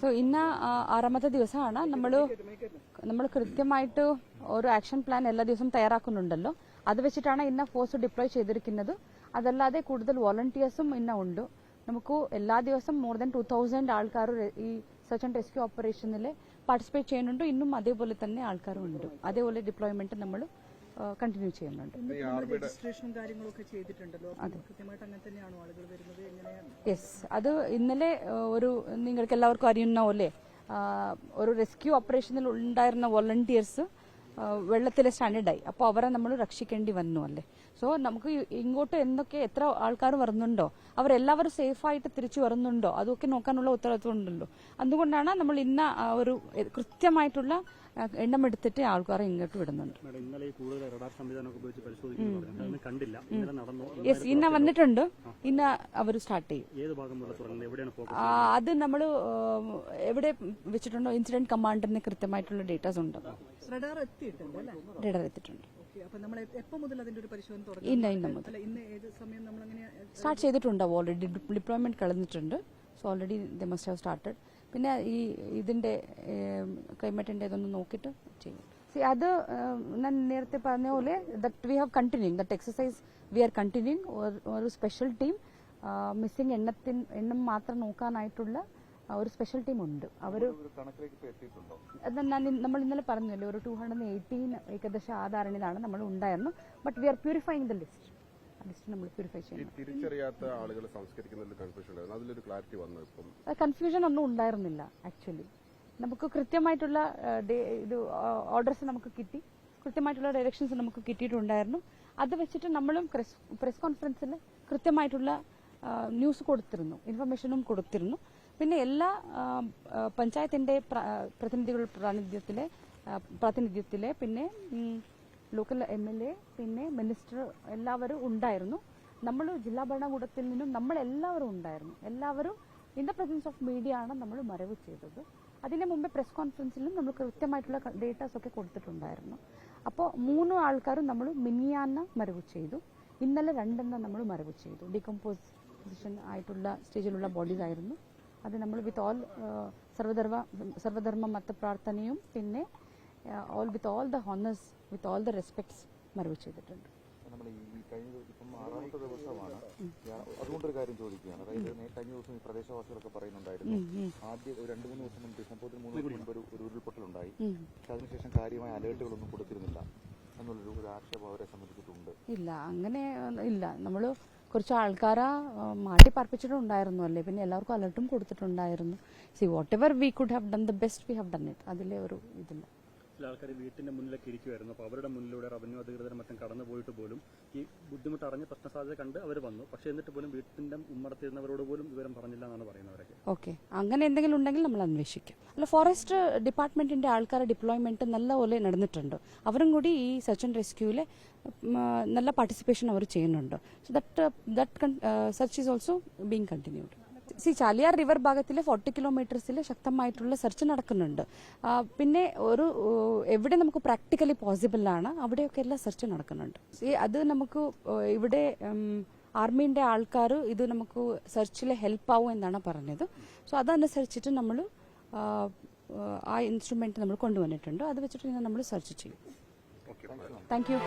So ഇന്ന് ആറാമത്തെ ദിവസമാണ്. നമ്മൾ നമ്മൾ കൃത്യമായിട്ട് ഒരു ആക്ഷൻ പ്ലാൻ എല്ലാ ദിവസവും തയ്യാറാക്കുന്നുണ്ടല്ലോ. അത് വെച്ചിട്ടാണ് ഇന്ന് ഫോഴ്സ് ഡിപ്ലോയ് ചെയ്തിരിക്കുന്നത്. അതല്ലാതെ കൂടുതൽ വോളണ്ടിയേഴ്സും ഇന്ന് ഉണ്ട്. നമുക്ക് എല്ലാ ദിവസവും മോർ ദാൻ ടു തൗസൻഡ് ആൾക്കാർ ഈ സെർച്ച് ആൻഡ് റെസ്ക്യൂ ഓപ്പറേഷനിൽ പാർട്ടിസിപ്പേറ്റ് ചെയ്യുന്നുണ്ട്. ഇന്നും അതേപോലെ തന്നെ ആൾക്കാരും ഉണ്ട്. അതേപോലെ ഡിപ്ലോയ്മെന്റ് നമ്മൾ കണ്ടിന്യൂ ചെയ്യുന്നുണ്ട്. രജിസ്ട്രേഷനും കാര്യങ്ങളൊക്കെ ചെയ്തിട്ടുണ്ടല്ലോ? അപ്പോൾ അങ്ങനെ തന്നെയാണോ ആളുകൾ വരുന്നത്? എങ്ങനെയാണ് യെസ് അത് ഇന്നലെ ഒരു നിങ്ങൾക്ക് എല്ലാവർക്കും അറിയുന്ന പോലെ ഒരു റെസ്ക്യൂ ഓപ്പറേഷനിൽ ഉണ്ടായിരുന്ന വോളണ്ടിയേഴ്സ് വെള്ളത്തിലെ സ്റ്റാൻഡേർഡായി. അപ്പോൾ അവരെ നമ്മൾ രക്ഷിക്കേണ്ടി വന്നു അല്ലേ? സോ നമുക്ക് ഇങ്ങോട്ട് എന്തൊക്കെ എത്ര ആൾക്കാർ വരുന്നുണ്ടോ? അവരെല്ലാവരും സേഫായിട്ട് തിരിച്ചു വരുന്നുണ്ടോ? അതൊക്കെ നോക്കാനുള്ള ഉത്തരവാദിത്വം ഉണ്ടല്ലോ അതുകൊണ്ടാണ് നമ്മൾ ഇന്ന് ഒരു കൃത്യമായിട്ടുള്ള എണ്ണം എടുത്തിട്ട് ആൾക്കാരെ ഇങ്ങോട്ട് വിടുന്നുണ്ട്. യെസ് ഇന്ന വന്നിട്ടുണ്ട്. ഇന്ന അവർ സ്റ്റാർട്ട് ചെയ്യും. അത് നമ്മൾ എവിടെ വെച്ചിട്ടുണ്ടോ? ഇൻസിഡന്റ് കമാൻഡറിന് കൃത്യമായിട്ടുള്ള ഡേറ്റാസ് ഉണ്ട്. റഡാർ എത്തിയിട്ടുണ്ട് അല്ലേ? റഡാർ എത്തിയിട്ടുണ്ട്. മുതൽ ഇന്ന സ്റ്റാർട്ട് ചെയ്തിട്ടുണ്ട് already deployment കളഞ്ഞിട്ടുണ്ട്. So already they must have started പിന്നെ ഈ ഇതിന്റെ ക്ലൈമറ്റിന്റെ ഇതൊന്ന് നോക്കിയിട്ട് ചെയ്യും. അത് ഞാൻ നേരത്തെ പറഞ്ഞ പോലെ that we have continuing that exercise we are continuing ഒരു സ്പെഷ്യൽ ടീം മിസ്സിംഗ് എണ്ണത്തിൻ എണ്ണം മാത്രം നോക്കാനായിട്ടുള്ള ഒരു സ്പെഷ്യൽ ടീം ഉണ്ട്. അവർ നമ്മൾ ഇന്നലെ പറഞ്ഞല്ലോ ഒരു ടു ഹൺഡ്രഡ് എയ്റ്റീൻ ഏകദേശം ആ ധാരണയിലാണ് നമ്മൾ ഉണ്ടായിരുന്നു but we are purifying the list list നമ്മൾ പ്യൂരിഫൈ ചെയ്യണം ചെയ്യുന്നു. തിരിച്ചറിയാത്ത ആളുകൾ സംസ്കരിക്കുന്നതിൽ കൺഫ്യൂഷൻ അതിലൊരു ക്ലാരിറ്റി വന്നു ഇപ്പം? കൺഫ്യൂഷൻ ഒന്നും ഉണ്ടായിരുന്നില്ല ആക്ച്വലി നമുക്ക് കൃത്യമായിട്ടുള്ള ഇത് ഓർഡേഴ്സ് നമുക്ക് കിട്ടി. കൃത്യമായിട്ടുള്ള ഡയറക്ഷൻസ് നമുക്ക് കിട്ടിയിട്ടുണ്ടായിരുന്നു. അത് വെച്ചിട്ട് നമ്മളും പ്രസ് കോൺഫറൻസിൽ കൃത്യമായിട്ടുള്ള ന്യൂസ് കൊടുത്തിരുന്നു. ഇൻഫർമേഷനും കൊടുത്തിരുന്നു. പിന്നെ എല്ലാ പഞ്ചായത്തിന്റെ പ്ര- ആ, പ്രതിനിധികളുടെ പ്രാതിനിധ്യത്തിലെ പ്രാതിനിധ്യത്തിലെ പിന്നെ ലോക്കൽ എം എൽ എ പിന്നെ മിനിസ്റ്റർ എല്ലാവരും ഉണ്ടായിരുന്നു. നമ്മൾ ജില്ലാ ഭരണകൂടത്തിൽ നിന്നും നമ്മൾ എല്ലാവരും ഉണ്ടായിരുന്നു. എല്ലാവരും in the presence of media ആണ് നമ്മൾ മറവ് ചെയ്തത്. അതിന് മുമ്പേ പ്രസ് കോൺഫറൻസിലും നമ്മൾ കൃത്യമായിട്ടുള്ള ഡേറ്റാസ് ഒക്കെ കൊടുത്തിട്ടുണ്ടായിരുന്നു. അപ്പോൾ മൂന്ന് ആൾക്കാരും നമ്മൾ മിനിയാന്ന മറവ് ചെയ്തു. ഇന്നലെ രണ്ടെണ്ണം നമ്മൾ മറവ് ചെയ്തു. ഡികമ്പോസിഷൻ ആയിട്ടുള്ള സ്റ്റേജിലുള്ള ബോഡീസ് ആയിരുന്നു. അത് നമ്മൾ വിത്ത് ഓൾ സർവധർമ്മ സർവധർമ്മ മത പ്രാർത്ഥനയും പിന്നെ all with all the honours with all the respects മറവ് ചെയ്തിട്ടുണ്ട്. നമ്മൾ ഈ കഴിഞ്ഞ ഇപ്പം ആറാമത്തെ ദിവസമാണ്. അതുകൊണ്ടൊരു കാര്യം ചോദിക്കുകയാണ്. അതായത് കഴിഞ്ഞ ദിവസം ഈ പ്രദേശവാസികളൊക്കെ പറയുന്നുണ്ടായിരുന്നു. ആദ്യ രണ്ട് മൂന്ന് ദിവസം മുമ്പ് സംഭവത്തിന് മൂന്ന് ദിവസം ഒരു ഒരു ഉരുൾപൊട്ടലുണ്ടായി. പക്ഷെ അതിനുശേഷം കാര്യമായ അലേർട്ടുകളൊന്നും കൊടുത്തിരുന്നില്ല. എന്നുള്ളൊരു ഒരു ആക്ഷേപം അവരെ സംബന്ധിച്ചിട്ടുണ്ട്. ഇല്ല അങ്ങനെ ഇല്ല. നമ്മൾ കുറച്ച് ആൾക്കാരെ മാറ്റി പാർപ്പിച്ചിട്ടുണ്ടായിരുന്നു അല്ലേ? പിന്നെ എല്ലാവർക്കും അലർട്ടും കൊടുത്തിട്ടുണ്ടായിരുന്നു. See whatever we could have done the best we have done it അതിലെ ഒരു ഇതില്ല. ചില ആൾക്കാർ വീട്ടിന്റെ മുന്നിലൊക്കെ ഇരിക്കുമായിരുന്നു അപ്പോൾ അവരുടെ മുന്നിലൂടെ റവന്യൂ അധികൃതരും മറ്റും കടന്നു പോയിട്ട് പോലും ഈ ബുദ്ധിമുട്ട് അറിഞ്ഞ പ്രശ്ന സാധ്യത കണ്ട് അവർ വന്നു. പക്ഷേ എന്നിട്ട് പോലും വീട്ടിന്റെ ഉമ്മറത്തിരുന്നവരോട് പോലും വിവരം പറഞ്ഞില്ല എന്നാണ് പറയുന്നവരൊക്കെ ഓക്കെ. അങ്ങനെ എന്തെങ്കിലും ഉണ്ടെങ്കിൽ നമ്മൾ അന്വേഷിക്കും. അല്ല ഫോറസ്റ്റ് ഡിപ്പാർട്ട്മെന്റിന്റെ ആൾക്കാരുടെ ഡിപ്ലോയ്മെന്റ് നല്ലപോലെ നടന്നിട്ടുണ്ട്. അവരും കൂടി ഈ സെർച്ച് ആൻഡ് റെസ്ക്യൂവിൽ നല്ല പാർട്ടിസിപ്പേഷൻ അവർ ചെയ്യുന്നുണ്ട്. So that that search is also being continued see Chaliyar river ഭാഗത്തിലെ forty കിലോമീറ്റേഴ്സിൽ ശക്തമായിട്ടുള്ള സെർച്ച് നടക്കുന്നുണ്ട്. പിന്നെ ഒരു എവിടെ നമുക്ക് പ്രാക്ടിക്കലി പോസിബിൾ ആണ് അവിടെയൊക്കെ എല്ലാം സെർച്ച് നടക്കുന്നുണ്ട്. സി അത് നമുക്ക് ഇവിടെ ആർമീന്റെ ആൾക്കാർ ഇത് നമുക്ക് സെർച്ചിൽ ഹെൽപ്പ് ആവും എന്നാണ് പറഞ്ഞത്. സോ അതനുസരിച്ചിട്ട് നമ്മൾ ആ ഇൻസ്ട്രുമെന്റ് നമ്മൾ കൊണ്ടുവന്നിട്ടുണ്ട്. അത് വെച്ചിട്ട് നമ്മൾ സെർച്ച് ചെയ്യും. Thank you